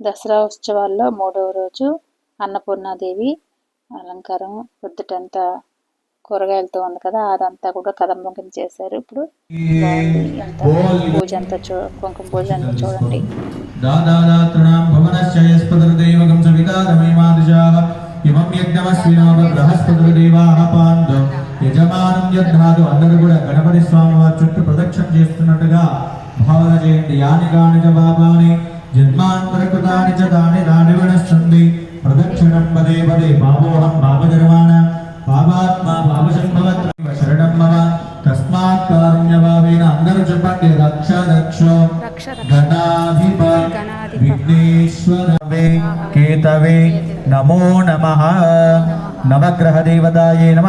దసరా ఉత్సవాల్లో మూడవ రోజు అన్నపూర్ణాదేవి అలంకారం పొద్దుటంతా కూరగాయలతో ఉంది కదా అదంతా కూడా కదంబంకం చేశారు. ఇప్పుడు పూజ అంతా చూ కుంకుమ పూజ అంతా చూడండి. కూడా గణపతి స్వామి వారి చుట్టూ ప్రదక్షిణ చేస్తున్నట్టుగా భావన చేయండి యాని బాబాని పాపాని జన్మాంతరకృతాని చ దాని దాని వినశ్చంది ప్రదక్షిణం పదే పదే పాపోహం పాపజర్మాణ పాపాత్మ పాపశంభవత్ర శరణం మమ. తస్మాత్ కారుణ్యభావేన అందరూ చెప్పండి. రక్ష రక్షో గణాధిప విఘ్నేశ్వరవే కేతవే. నమో నమ. నవగ్రహ దేవతాయే నమ.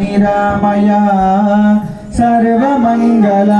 నిరామయ సర్వమంగళ.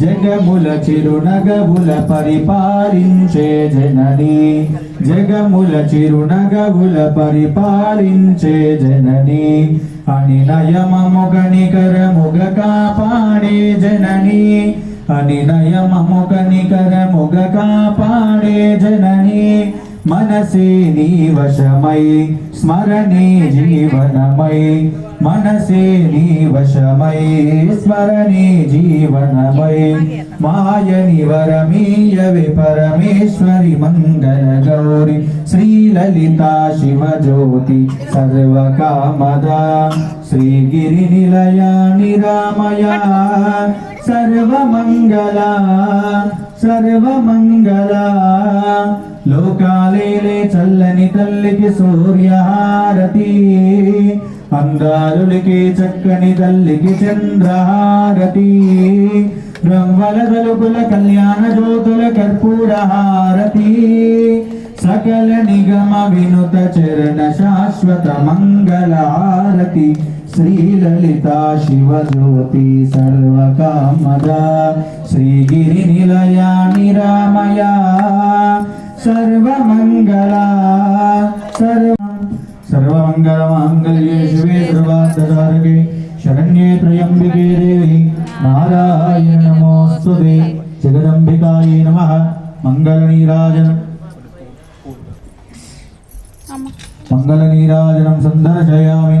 జగముల చిరునగవుల పరిపాలించే జనని. జగముల చిరునగవుల పరిపాలించే జనని. అనినయమము గణికరముగ కాపాడే జనని. అనినయమము గణికరముగ కాపాడే జనని. మనసే నీ వశమై స్మరణే జీవనమై. మనసే నీ వశమై స్మరణే జీవనమై. మాయని వరమీయవి పరమేశ్వరి మంగళ గౌరి శ్రీలలితా శివజ్యోతి సర్వకామద. శ్రీగిరి నిలయ నిరామయ సర్వమంగళ. సర్వమంగళ లోకాలేలే చల్లని తల్లికి సూర్యహారతి. అందారులకి చక్కని తల్లికి చంద్రహారతి. బ్రహ్మల తలుపుల కళ్యాణ జ్యోతుల కర్పూరహారతి. సకల నిగమ వినుత చరణ శాశ్వత మంగళ హారతి శ్రీలలిత శివజ్యోతి సర్వకామద శ్రీగిరి నిలయ నిరామయ సర్వమంగళ సర్వ సర్వమంగళమాంగళ్యే శివే సర్వార్థసారకే శరణ్యే త్రయంబికే దేవి నారాయణ నమోస్తుతే జగదంబికాయే నమః మంగళనీరాజనం మంగళనీరాజనం సందర్శయామి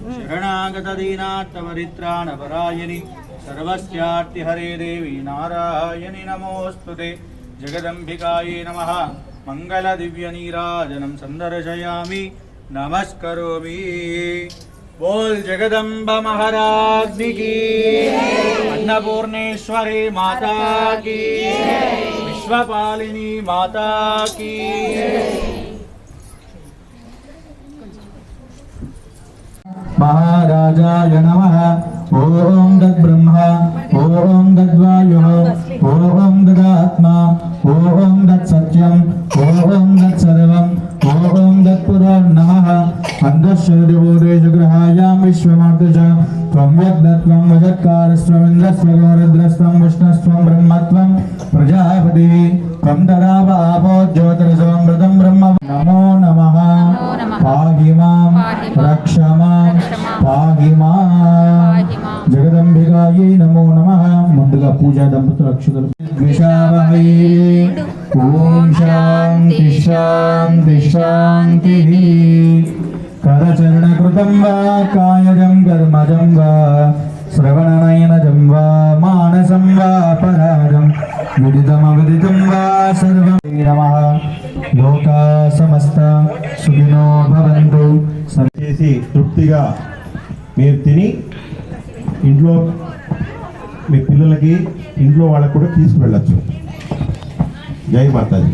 शरणागतदीनात्तमरित्राणपरायणि सर्वस्यार्तिहरे देवी नारायणि नमोऽस्तु ते। जगदम्बिकायै नमः। मङ्गलदिव्यनीराजनं सन्दर्शयामि। नमस्करोमि। बोल जगदम्ब महाराज्ञी की अन्नपूर्णेश्वरी माता की विश्वपालिनी माता की महाराजाय नमः। ॐ तद्ब्रह्म ॐ तद्वायुः ॐ तदात्मा ॐ तत्सत्यम् ॐ तत्सर्वम् ॐ तत्पुरो नमः। विश्वमार्त च त्वं यज्ञत्वं वशत्कारस्त्वमिन्द्रस्त्व गौरद्रस्त्वं विष्णस्त्वं ब्रह्मत्वं प्रजापतिः। त्वं तदावापो ज्योतिरसमृतं ब्रह्म। नमो नमः। नमः। पाहि माँ రక్ష పాహి జగదంబికాయే నమో నమ ముందుగా పూజా దంపతుల అక్షులు ఓం శాంతి శాంతి శాంతి కరచరణకృతం వా కాయజం కర్మజం వా శ్రవణనయనజం వా మానసం వా పరాగం విదితమవిదితం వా సర్వం నమ లోకా సమస్త సుఖినో భవంతు చేసి తృప్తిగా మీరు తిని ఇంట్లో మీ పిల్లలకి ఇంట్లో వాళ్ళకి కూడా తీసుకువెళ్ళచ్చు. జై మాతాజీ.